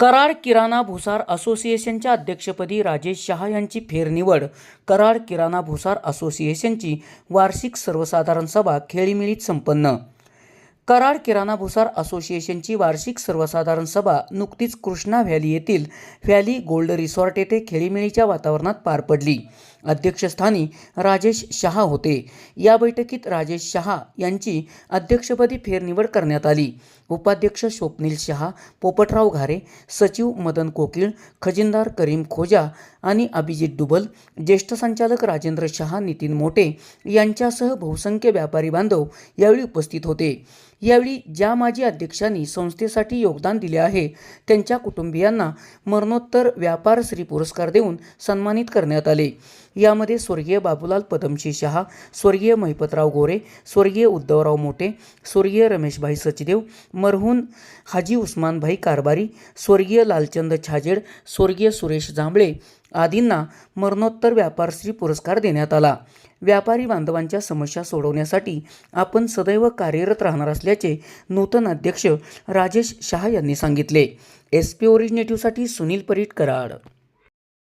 कराड किराणा भुसार असोसिएशनच्या अध्यक्षपदी राजेश शहा यांची फेरनिवड. कराड किराणा भुसार असोसिएशनची वार्षिक सर्वसाधारण सभा खेळीमेळीत संपन्न. कराड किराणा भुसार असोसिएशनची वार्षिक सर्वसाधारण सभा नुकतीच कृष्णा व्हॅली येथील व्हॅली गोल्ड रिसॉर्ट येथे खेळीमेळीच्या वातावरणात पार पडली. अध्यक्षस्थानी राजेश शहा होते. या बैठकीत राजेश शहा यांची अध्यक्षपदी फेरनिवड करण्यात आली. उपाध्यक्ष स्वप्नील शहा पोपटराव घारे सचिव मदन कोकिळ खजिनदार करीम खोजा आणि अभिजित डुबल ज्येष्ठ संचालक राजेंद्र शहा नितीन मोटे यांच्यासह बहुसंख्य व्यापारी बांधव यावेळी उपस्थित होते. यावेळी ज्या माजी अध्यक्षांनी संस्थेसाठी योगदान दिले आहे त्यांच्या कुटुंबियांना मरणोत्तर व्यापार श्री पुरस्कार देऊन सन्मानित करण्यात आले. यामध्ये स्वर्गीय बाबूलाल पदमशी शहा स्वर्गीय महिपतराव गोरे स्वर्गीय उद्धवराव मोटे स्वर्गीय रमेशभाई सचदेव मरहून हाजी उस्मानभाई कारभारी स्वर्गीय लालचंद छाजेड स्वर्गीय सुरेश जांभळे आदींना मरणोत्तर व्यापारश्री पुरस्कार देण्यात आला. व्यापारी बांधवांच्या समस्या सोडवण्यासाठी आपण सदैव कार्यरत राहणार असल्याचे नूतन अध्यक्ष राजेश शहा यांनी सांगितले. एस पी ओरिजिनेटिव्हसाठी सुनील परीट कराड.